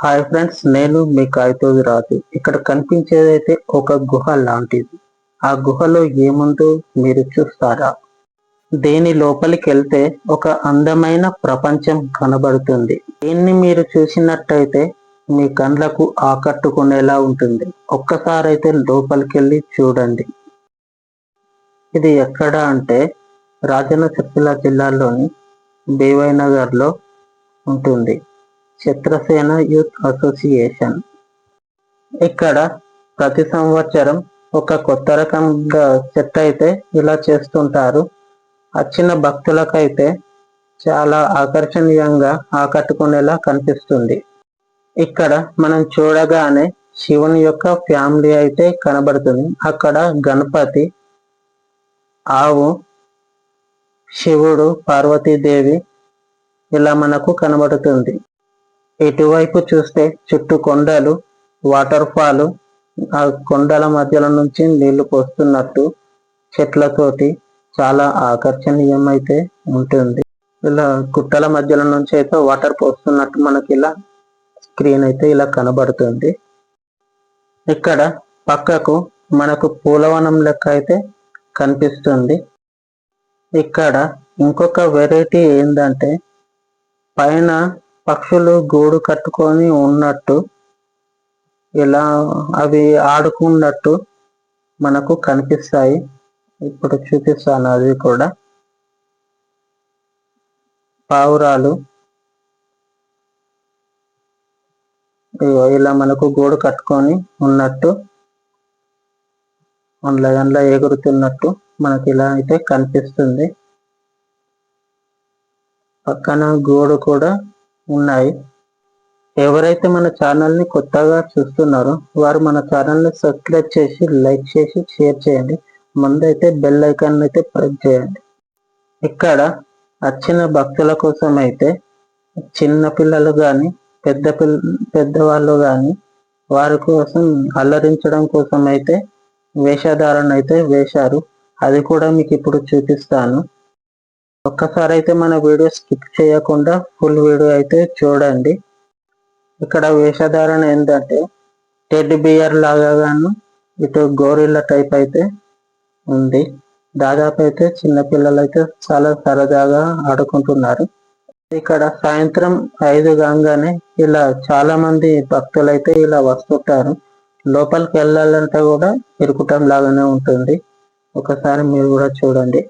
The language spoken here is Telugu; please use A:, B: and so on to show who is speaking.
A: హాయ్ ఫ్రెండ్స్ నేను మీ కాగితోది రాజు. ఇక్కడ కనిపించేదైతే ఒక గుహ లాంటిది. ఆ గుహలో ఏముందో మీరు చూస్తారా? దేని లోపలికి వెళ్తే ఒక అందమైన ప్రపంచం కనబడుతుంది. దీన్ని మీరు చూసినట్టయితే మీ కండ్లకు ఆకట్టుకునేలా ఉంటుంది. ఒక్కసారి అయితే లోపలికి వెళ్ళి చూడండి. ఇది ఎక్కడ అంటే రాజన్న సిరిసిల్ల జిల్లాలోని బీవై నగర్లో ఉంటుంది. Chitrasena youth association. ఇక్కడ ప్రతి సంవత్సరం ఒక కొత్త రకంగా చెత్త అయితే ఇలా చేస్తుంటారు. వచ్చిన భక్తులకైతే చాలా ఆకర్షణీయంగా ఆకట్టుకునేలా కనిపిస్తుంది. ఇక్కడ మనం చూడగానే శివుని యొక్క ఫ్యామిలీ అయితే కనబడుతుంది. అక్కడ గణపతి ఆవు శివుడు పార్వతీదేవి ఇలా మనకు కనబడుతుంది. ఇటువైపు చూస్తే చుట్టూ కొండలు వాటర్ ఫాల్ ఆ కొండల మధ్యలో నుంచి నీళ్ళు పోస్తున్నట్టు చెట్లతోటి చాలా ఆకర్షణీయమైతే ఉంటుంది. ఇలా గుట్టల మధ్యలో నుంచి అయితే వాటర్ పోస్తున్నట్టు మనకి ఇలా స్క్రీన్ అయితే ఇలా కనబడుతుంది. ఇక్కడ పక్కకు మనకు పూలవనం లెక్క అయితే కనిపిస్తుంది. ఇక్కడ ఇంకొక వెరైటీ ఏంటంటే పైన పక్షులు గూడు కట్టుకొని ఉన్నట్టు ఇలా అవి ఆడుకున్నట్టు మనకు కనిపిస్తాయి. ఇప్పుడు చూపిస్తాను అది కూడా. పావురాలు. ఇలా మనకు గూడు కట్టుకొని ఉన్నట్టు అందులో ఎగురుతున్నట్టు మనకి ఇలా అయితే కనిపిస్తుంది. పక్కన గోడ కూడా ఉన్నాయి. ఎవరైతే మన ఛానల్ని కొత్తగా చూస్తున్నారో వారు మన ఛానల్ని సబ్స్క్రైబ్ చేసి లైక్ చేసి షేర్ చేయండి. ముందైతే బెల్ ఐకాన్ అయితే ప్రెస్ చేయండి. ఇక్కడ వచ్చిన భక్తుల కోసం అయితే చిన్న పిల్లలు కానీ పెద్ద పిల్ల పెద్దవాళ్ళు కానీ వారి కోసం అల్లరించడం కోసం అయితే వేషధారణ అయితే వేశారు. అది కూడా మీకు ఇప్పుడు చూపిస్తాను. ఒక్కసారి అయితే మన వీడియో స్కిప్ చేయకుండా ఫుల్ వీడియో అయితే చూడండి. ఇక్కడ వేషధారణ ఏంటంటే టెడ్ బియర్ లాగా గాను ఇటు గోరిల్ల టైప్ అయితే ఉంది. దాదాపు అయితే చిన్నపిల్లలు అయితే చాలా సరదాగా ఆడుకుంటున్నారు. ఇక్కడ సాయంత్రం ఐదు కాగానే ఇలా చాలా మంది భక్తులు అయితే ఇలా వస్తుంటారు. లోపలికి వెళ్ళాలంటే కూడా ఇరుకుటం లాగానే ఉంటుంది. ఒకసారి మీరు కూడా చూడండి.